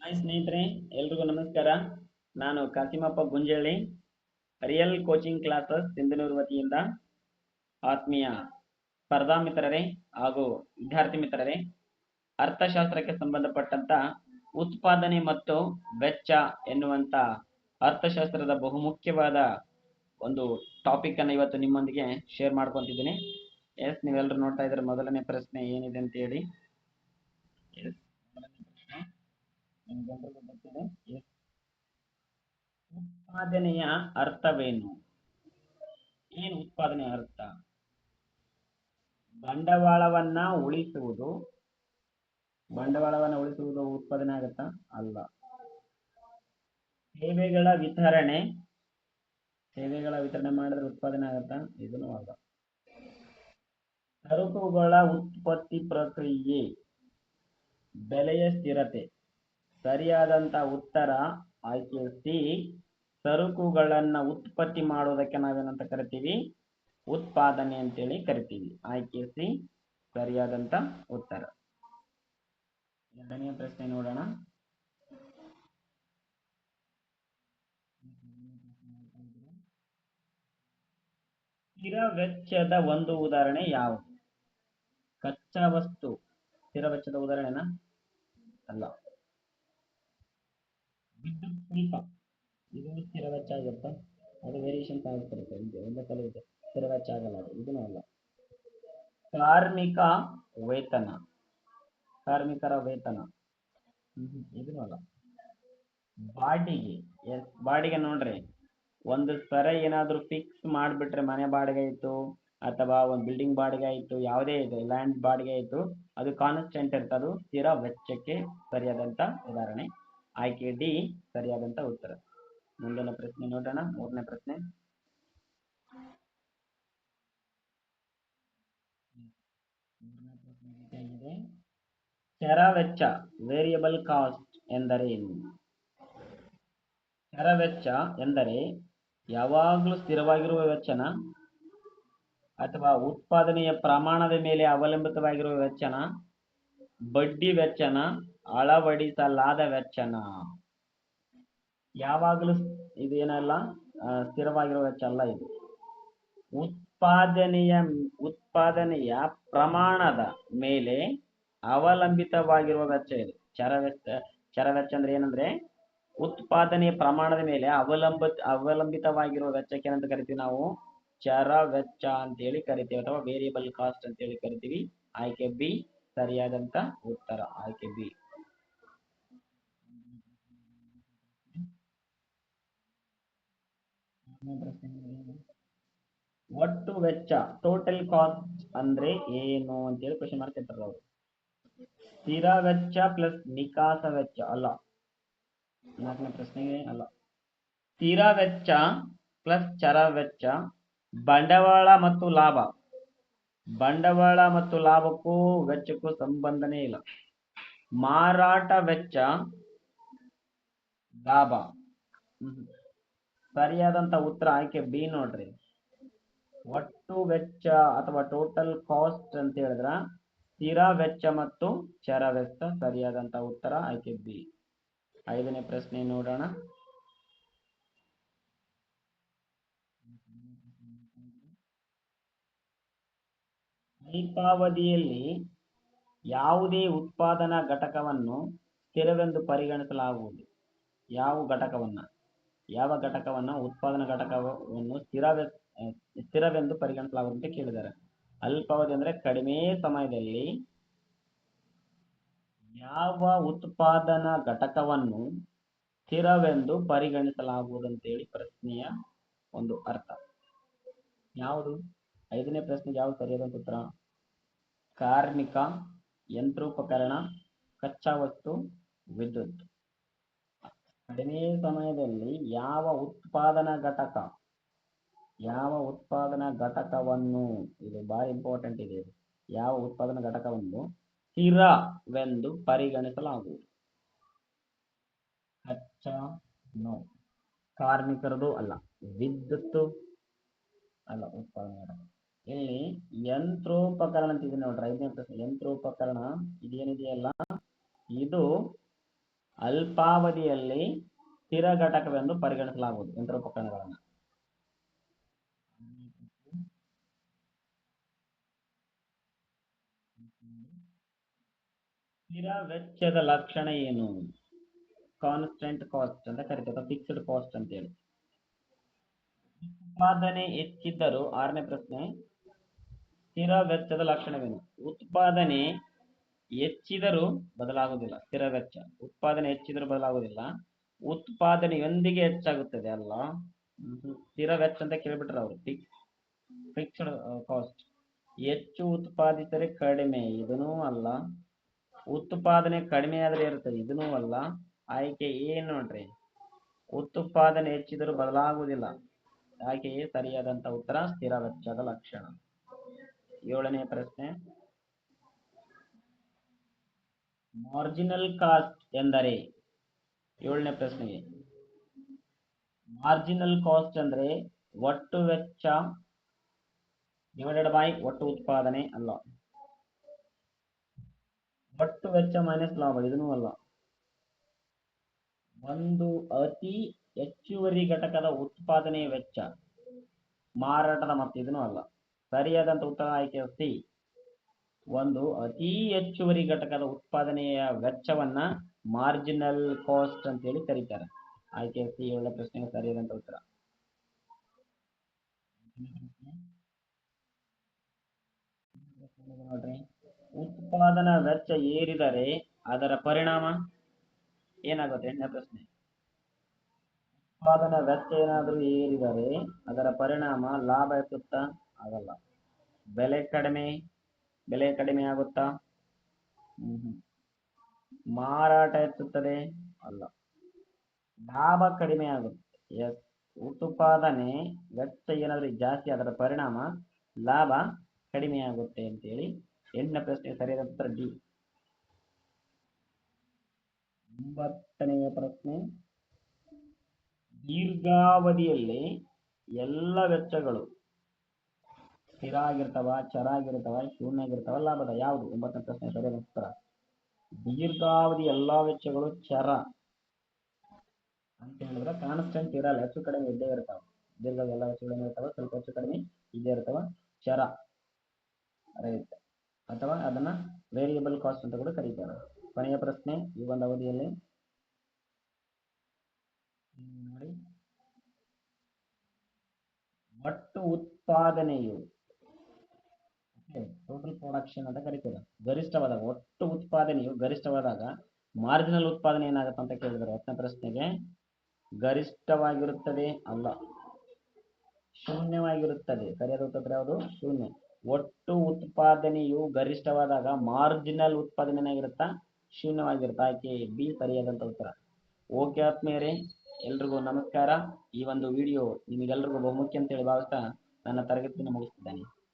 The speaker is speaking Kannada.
ಹಾಯ್ ಸ್ನೇಹಿತರೆ, ಎಲ್ರಿಗೂ ನಮಸ್ಕಾರ. ನಾನು Kasimappa Gunjalli real coaching classes Sindhanur ವತಿಯಿಂದ ಆತ್ಮೀಯ ಸ್ಪರ್ಧಾ ಮಿತ್ರರೇ ಹಾಗೂ ವಿದ್ಯಾರ್ಥಿ ಮಿತ್ರರೇ ಅರ್ಥಶಾಸ್ತ್ರಕ್ಕೆ ಸಂಬಂಧಪಟ್ಟಂತ ಉತ್ಪಾದನೆ ಮತ್ತು ವೆಚ್ಚ ಎನ್ನುವಂತ ಅರ್ಥಶಾಸ್ತ್ರದ ಬಹುಮುಖ್ಯವಾದ ಒಂದು ಟಾಪಿಕ್ ಅನ್ನು ಇವತ್ತು ನಿಮ್ಮೊಂದಿಗೆ ಶೇರ್ ಮಾಡ್ಕೊಂತಿದ್ದೀನಿ. ಎಸ್ ನೀವೆಲ್ಲರೂ ನೋಡ್ತಾ ಇದ್ರೆ ಮೊದಲನೇ ಪ್ರಶ್ನೆ ಏನಿದೆ ಅಂತ ಹೇಳಿ. ಪ್ರಶ್ನೆ ಉತ್ಪಾದನೆಯ ಅರ್ಥವೇನು? ಏನು ಉತ್ಪಾದನೆಯ ಅರ್ಥ? ಬಂಡವಾಳವನ್ನ ಉಳಿಸುವುದು. ಬಂಡವಾಳವನ್ನ ಉಳಿಸುವುದು ಉತ್ಪಾದನೆ ಆಗತ್ತಾ? ಅಲ್ಲ. ಸೇವೆಗಳ ವಿತರಣೆ. ಸೇವೆಗಳ ವಿತರಣೆ ಮಾಡಿದ್ರೆ ಉತ್ಪಾದನೆ ಆಗತ್ತಾ? ಇದನ್ನು ಅಲ್ಲ ಸರಕುಗಳ ಉತ್ಪತ್ತಿ ಪ್ರಕ್ರಿಯೆ. ಬೆಲೆಯ ಸ್ಥಿರತೆ. ಸರಿಯಾದಂತ ಉತ್ತರ ಆಯ್ಕೆ ಸಿ. ಸರಕುಗಳನ್ನ ಉತ್ಪತ್ತಿ ಮಾಡೋದಕ್ಕೆ ನಾವೇನಂತ ಕರಿತೀವಿ? ಉತ್ಪಾದನೆ ಅಂತೇಳಿ ಕರಿತೀವಿ. ಆಯ್ಕೆ ಸಿ, ಸರಿಯಾದಂತ ಉತ್ತರ. ಎರಡನೇ ಪ್ರಶ್ನೆ ನೋಡೋಣ. ಸ್ಥಿರ ವೆಚ್ಚದ ಒಂದು ಉದಾಹರಣೆ ಯಾವುದು? ಕಚ್ಚಾ ವಸ್ತು. ಸ್ಥಿರ ವೆಚ್ಚದ ಉದಾಹರಣೆನಾ? ಅಲ್ಲ. ಇದು ಸ್ಥಿರ ವೆಚ್ಚ ಆಗುತ್ತಾ? ಅದು ವೇರಿಯೇಷನ್ ಆಗ್ತಿರುತ್ತೆ ಇದೆ ಒಂದು ಕಲೆ ಇದೆ. ಸ್ಥಿರ ವೆಚ್ಚ ಆಗಲ್ಲ ಇದೂ ಅಲ್ಲ. ಕಾರ್ಮಿಕ ವೇತನ. ಕಾರ್ಮಿಕರ ವೇತನ. ಇದು ಅಲ್ಲ. ಬಾಡಿಗೆ. ಎಸ್ ಬಾಡಿಗೆ ನೋಡ್ರಿ. ಒಂದು ಸರ ಏನಾದ್ರು ಫಿಕ್ಸ್ ಮಾಡಿಬಿಟ್ರೆ ಮನೆ ಬಾಡಿಗೆ ಆಯ್ತು, ಅಥವಾ ಒಂದು ಬಿಲ್ಡಿಂಗ್ ಬಾಡಿಗೆ ಆಯ್ತು, ಯಾವುದೇ ಇದೆ ಲ್ಯಾಂಡ್ ಬಾಡಿಗೆ ಆಯ್ತು, ಅದು ಕಾನ್ಸ್ಟೆಂಟ್ ಇರ್ತದೆ. ಸ್ಥಿರ ವೆಚ್ಚಕ್ಕೆ ಸರಿಯಾದಂತ ಉದಾಹರಣೆ. ಆಯ್ಕೆ ಡಿ ಸರಿಯಾದಂತ ಉತ್ತರ. ಮುಂದಿನ ಪ್ರಶ್ನೆ ನೋಡೋಣ, ಮೂರನೇ ಪ್ರಶ್ನೆ. ಚರ ವೆಚ್ಚ ವೇರಿಯಬಲ್ ಕಾಸ್ಟ್ ಎಂದರೇನು ಚರ ವೆಚ್ಚ ಎಂದರೆ ಯಾವಾಗಲೂ ಸ್ಥಿರವಾಗಿರುವ ವೆಚ್ಚನ ಅಥವಾ ಉತ್ಪಾದನೆಯ ಪ್ರಮಾಣದ ಮೇಲೆ ಅವಲಂಬಿತವಾಗಿರುವ ವೆಚ್ಚನ, ಬಡ್ಡಿ ವೆಚ್ಚನ ಅಳವಡಿಸಲಾದ ವೆಚ್ಚನ. ಯಾವಾಗಲೂ ಇದು ಏನಲ್ಲ ಆ, ಸ್ಥಿರವಾಗಿರುವ ವೆಚ್ಚ ಅಲ್ಲ ಇದು. ಉತ್ಪಾದನೆಯ ಉತ್ಪಾದನೆಯ ಪ್ರಮಾಣದ ಮೇಲೆ ಅವಲಂಬಿತವಾಗಿರುವ ವೆಚ್ಚ ಇದು. ಚರ ವೆಚ್ಚ ಚರ ವೆಚ್ಚ ಅಂದ್ರೆ ಏನಂದ್ರೆ ಉತ್ಪಾದನೆಯ ಪ್ರಮಾಣದ ಮೇಲೆ ಅವಲಂಬಿತ ಅವಲಂಬಿತವಾಗಿರುವ ವೆಚ್ಚಕ್ಕೆ ಏನಂತ ಕರಿತೀವಿ ನಾವು? ಚರ ವೆಚ್ಚ ಅಂತೇಳಿ ಕರಿತೀವಿ ಅಥವಾ ವೇರಿಯಬಲ್ ಕಾಸ್ಟ್ ಅಂತ ಹೇಳಿ ಕರಿತೀವಿ. ಆಯ್ಕೆ ಬಿ ಸರಿಯಾದಂತ ಉತ್ತರ. ಆಯ್ಕೆ ಬಿ. ಒಟ್ಟು ವೆಚ್ಚ ಟೋಟಲ್ ಕಾಸ್ಟ್ ಅಂದ್ರೆ ಏನು ಅಂತೇಳಿ ಕ್ವಶನ್ ಮಾರ್ಕ್ ಇರ್ತಾರ ಅವರು. ಸ್ಥಿರ ವೆಚ್ಚ ಪ್ಲಸ್ ನಿಕಾಸ ವೆಚ್ಚ ಅಲ್ಲ. ನಾಲ್ಕನೇ ಪ್ರಶ್ನೆಗೆ ಅಲ್ಲ. ಸ್ಥಿರ ವೆಚ್ಚ ಪ್ಲಸ್ ಚರ ವೆಚ್ಚ, ಬಂಡವಾಳ ಮತ್ತು ಲಾಭ. ಬಂಡವಾಳ ಮತ್ತು ಲಾಭಕ್ಕೂ ವೆಚ್ಚಕ್ಕೂ ಸಂಬಂಧನೇ ಇಲ್ಲ. ಮಾರಾಟ ವೆಚ್ಚ ಲಾಭ. ಸರಿಯಾದಂತ ಉತ್ತರ ಆಯ್ಕೆ ಬಿ ನೋಡ್ರಿ. ಒಟ್ಟು ವೆಚ್ಚ ಅಥವಾ ಟೋಟಲ್ ಕಾಸ್ಟ್ ಅಂತ ಹೇಳಿದ್ರ ಸ್ಥಿರ ವೆಚ್ಚ ಮತ್ತು ಚರ ವೆಚ್ಚ ಸರಿಯಾದಂತ ಉತ್ತರ ಆಯ್ಕೆ ಬಿ. ಐದನೇ ಪ್ರಶ್ನೆ ನೋಡೋಣ. ಅಲ್ಪಾವಧಿಯಲ್ಲಿ ಯಾವುದೇ ಉತ್ಪಾದನಾ ಘಟಕವನ್ನು ಸ್ಥಿರವೆಂದು ಪರಿಗಣಿಸಲಾಗುವುದು. ಯಾವ ಘಟಕವನ್ನ? ಯಾವ ಘಟಕವನ್ನ ಉತ್ಪಾದನಾ ಘಟಕವನ್ನು ಸ್ಥಿರವೆ ಸ್ಥಿರವೆಂದು ಪರಿಗಣಿಸಲಾಗುವಂತೆ ಕೇಳಿದ್ದಾರೆ. ಅಲ್ಪಾವಧಿ ಅಂದ್ರೆ ಕಡಿಮೆ ಸಮಯದಲ್ಲಿ ಯಾವ ಉತ್ಪಾದನಾ ಘಟಕವನ್ನು ಸ್ಥಿರವೆಂದು ಪರಿಗಣಿಸಲಾಗುವುದಂತೇಳಿ ಪ್ರಶ್ನೆಯ ಒಂದು ಅರ್ಥ. ಯಾವುದು? ಐದನೇ ಪ್ರಶ್ನೆಗೆ ಯಾವುದು ಸರಿಯಾದ ಉತ್ತರ? ಕಾರ್ಮಿಕ ಯಂತ್ರೋಪಕರಣ, ಕಚ್ಚಾ ವಸ್ತು, ವಿದ್ಯುತ್. ಕಡಿಮೆ ಸಮಯದಲ್ಲಿ ಯಾವ ಉತ್ಪಾದನಾ ಘಟಕ, ಯಾವ ಉತ್ಪಾದನಾ ಘಟಕವನ್ನು, ಇದು ಬಾರಿ ಇಂಪಾರ್ಟೆಂಟ್ ಇದೆ, ಯಾವ ಉತ್ಪಾದನಾ ಘಟಕವನ್ನು ಸ್ಥಿರವೆಂದು ಪರಿಗಣಿಸಲಾಗುವುದು? ಕಚ್ಚಾ, ನೋ. ಕಾರ್ಮಿಕರದು ಅಲ್ಲ ವಿದ್ಯುತ್ ಅಲ್ಲ, ಉತ್ಪಾದನಾ ಘಟಕ. ಇಲ್ಲಿ ಯಂತ್ರೋಪಕರಣ ಅಂತಿದೆ ನೋಡ್ರಿ, ಐದನೇ ಪ್ರಶ್ನೆ. ಯಂತ್ರೋಪಕರಣ ಇದೇನಿದೆಯಲ್ಲ, ಇದು ಅಲ್ಪಾವಧಿಯಲ್ಲಿ ಸ್ಥಿರ ಘಟಕವೆಂದು ಪರಿಗಣಿಸಲಾಗುವುದು. ಯಂತ್ರೋಪಕರಣಗಳನ್ನು ಸ್ಥಿರ ವೆಚ್ಚದ ಲಕ್ಷಣ ಏನು? ಕಾನ್ಸ್ಟೆಂಟ್ ಕಾಸ್ಟ್ ಅಂತ ಕರಿತಾರೆ ಫಿಕ್ಸ್ಡ್ ಕಾಸ್ಟ್ ಅಂತ ಹೇಳಿ. ಉತ್ಪಾದನೆ ಹೆಚ್ಚಿದ್ದರೂ, ಆರನೇ ಪ್ರಶ್ನೆ, ಸ್ಥಿರ ವೆಚ್ಚದ ಲಕ್ಷಣವೇನು? ಉತ್ಪಾದನೆ ಹೆಚ್ಚಿದರೂ ಬದಲಾಗುವುದಿಲ್ಲ. ಸ್ಥಿರ ವೆಚ್ಚ. ಉತ್ಪಾದನೆ ಹೆಚ್ಚಿದರೂ ಬದಲಾಗುವುದಿಲ್ಲ. ಉತ್ಪಾದನೆಯೊಂದಿಗೆ ಹೆಚ್ಚಾಗುತ್ತದೆ, ಅಲ್ಲ? ಸ್ಥಿರ ವೆಚ್ಚ ಅಂತ ಕೇಳಿಬಿಟ್ರೆ ಅವರು. ಫಿಕ್ಸ್ ಫಿಕ್ಸ್ಡ್ ಕಾಸ್ಟ್ ಹೆಚ್ಚು ಉತ್ಪಾದಿತರೆ ಕಡಿಮೆ. ಇದನ್ನೂ ಅಲ್ಲ. ಉತ್ಪಾದನೆ ಕಡಿಮೆ ಆದರೆ ಇರ್ತದೆ ಇದನ್ನೂ ಅಲ್ಲ. ಆಯ್ಕೆ ಏನು ನೋಡ್ರಿ? ಉತ್ಪಾದನೆ ಹೆಚ್ಚಿದರೂ ಬದಲಾಗುವುದಿಲ್ಲ. ಆಯ್ಕೆಯೇ ಸರಿಯಾದಂತ ಉತ್ತರ, ಸ್ಥಿರ ವೆಚ್ಚದ ಲಕ್ಷಣ. ಏಳನೇ ಪ್ರಶ್ನೆ. ಮಾರ್ಜಿನಲ್ ಕಾಸ್ಟ್ ಎಂದರೆ ಏಳನೇ ಪ್ರಶ್ನೆಗೆ. ಮಾರ್ಜಿನಲ್ ಕಾಸ್ಟ್ ಅಂದ್ರೆ ಒಟ್ಟು ವೆಚ್ಚ ಡಿವೈಡೆಡ್ ಬೈ ಒಟ್ಟು ಉತ್ಪಾದನೆ ಅಲ್ಲ. ಒಟ್ಟು ವೆಚ್ಚ ಮೈನಸ್ ಲಾಭ, ಇದನ್ನೂ ಅಲ್ಲ. ಒಂದು ಅತಿ ಹೆಚ್ಚುವರಿ ಘಟಕದ ಉತ್ಪಾದನೆ ವೆಚ್ಚ ಮಾರಾಟದ ಮತ್ತು, ಇದನ್ನೂ ಅಲ್ಲ. ಸರಿಯಾದಂಥ ಉತ್ತರ ಆಯ್ಕೆ ಸಿ ಒಂದು ಅತಿ ಹೆಚ್ಚುವರಿ ಘಟಕದ ಉತ್ಪಾದನೆಯ ವೆಚ್ಚವನ್ನ ಮಾರ್ಜಿನಲ್ ಕಾಸ್ಟ್ ಅಂತ ಹೇಳಿ ಕರೀತಾರೆ. ಆಯ್ಕೆ ಏಳನೇ ಪ್ರಶ್ನೆಗೆ ಸರಿಯಾದಂತ ಉತ್ತರ. ನೋಡ್ರಿ. ಉತ್ಪಾದನಾ ವೆಚ್ಚ ಏರಿದರೆ ಅದರ ಪರಿಣಾಮ ಏನಾಗುತ್ತೆ? ಎಂಟನೇ ಪ್ರಶ್ನೆ. ಉತ್ಪಾದನಾ ವೆಚ್ಚ ಏನಾದರೂ ಏರಿದರೆ ಅದರ ಪರಿಣಾಮ ಲಾಭ ಎತ್ತುತ್ತಾ? ಆಗಲ್ಲ. ಬೆಲೆ ಕಡಿಮೆ ಬೆಲೆ ಕಡಿಮೆ ಆಗುತ್ತಾ. ಮಾರಾಟ ಹೆಚ್ಚುತ್ತದೆ ಅಲ್ಲ. ಲಾಭ ಕಡಿಮೆ ಆಗುತ್ತೆ. ಎಸ್. ಉತ್ಪಾದನೆ ವೆಚ್ಚ ಏನಾದರೂ ಜಾಸ್ತಿ ಅದರ ಪರಿಣಾಮ ಲಾಭ ಕಡಿಮೆ ಆಗುತ್ತೆ ಅಂತೇಳಿ ಎಂಟನೇ ಪ್ರಶ್ನೆ ಸರಿಯಾದ ಉತ್ತರ ಡಿ. ಒಂಬತ್ತನೆಯ ಪ್ರಶ್ನೆ. ದೀರ್ಘಾವಧಿಯಲ್ಲಿ ಎಲ್ಲ ವೆಚ್ಚಗಳು ಸ್ಥಿರ ಆಗಿರ್ತಾವ ಚರ ಆಗಿರ್ತಾವ ಶೂನ್ಯ ಆಗಿರ್ತಾವ ಲಾಭದ ಯಾವುದು? ಒಂಬತ್ತನೇ ಪ್ರಶ್ನೆ ಸರಿಯಾದ ಉತ್ತರ. ದೀರ್ಘಾವಧಿ ಎಲ್ಲಾ ವೆಚ್ಚಗಳು ಚರ ಅಂತ ಹೇಳಿದ್ರೆ ಕಾನ್ಸ್ಟೆಂಟ್ ಇರಲ್ಲ, ಹೆಚ್ಚು ಕಡಿಮೆ ಇದ್ದೇ ಇರ್ತಾವ. ದೀರ್ಘ ಎಲ್ಲ ವೆಚ್ಚಗಳು ಇರ್ತಾವ, ಸ್ವಲ್ಪ ಹೆಚ್ಚು ಕಡಿಮೆ ಇದ್ದೇ ಇರ್ತಾವ, ಚರ ರೈಟ್ ಅಥವಾ ಅದನ್ನ ವೇರಿಯಬಲ್ ಕಾಸ್ಟ್ ಅಂತ ಕೂಡ ಕರೀತಾರೆ. ಕೊನೆಯ ಪ್ರಶ್ನೆ, ಈ ಒಂದು ಅವಧಿಯಲ್ಲಿ ನೋಡಿ. ಒಟ್ಟು ಉತ್ಪಾದನೆಯು ಟೋಟಲ್ ಪ್ರೊಡಕ್ಷನ್ ಅಂತ ಕರಿತೇವೆ ಗರಿಷ್ಠವಾದಾಗ, ಒಟ್ಟು ಉತ್ಪಾದನೆಯು ಗರಿಷ್ಠವಾದಾಗ ಮಾರ್ಜಿನಲ್ ಉತ್ಪಾದನೆ ಏನಾಗುತ್ತೆ ಅಂತ ಕೇಳಿದರೆ ಹತ್ತನೇ ಪ್ರಶ್ನೆಗೆ ಗರಿಷ್ಠವಾಗಿರುತ್ತದೆ ಅಲ್ಲ. ಶೂನ್ಯವಾಗಿರುತ್ತದೆ. ಸರಿಯಾದ ಉತ್ತರ ಯಾವುದು? ಶೂನ್ಯ. ಒಟ್ಟು ಉತ್ಪಾದನೆಯು ಗರಿಷ್ಠವಾದಾಗ ಮಾರ್ಜಿನಲ್ ಉತ್ಪಾದನೆ ಏನಾಗಿರುತ್ತಾ ಶೂನ್ಯವಾಗಿರುತ್ತೆ? ಆಯ್ಕೆ ಬಿ ಸರಿಯಾದಂತ ಉತ್ತರ. ಓಕೆ ಆತ್ಮೀಯರೇ, ಎಲ್ರಿಗೂ ನಮಸ್ಕಾರ. ಈ ಒಂದು ವಿಡಿಯೋ ನಿಮಗೆಲ್ರಿಗೂ ಬಹುಮುಖ್ಯ ಅಂತೇಳಿ ಭಾವಿಸ್ತಾ ನನ್ನ ತರಗತಿಯನ್ನು ಮುಗಿಸ್ತಿದ್ದೇನೆ.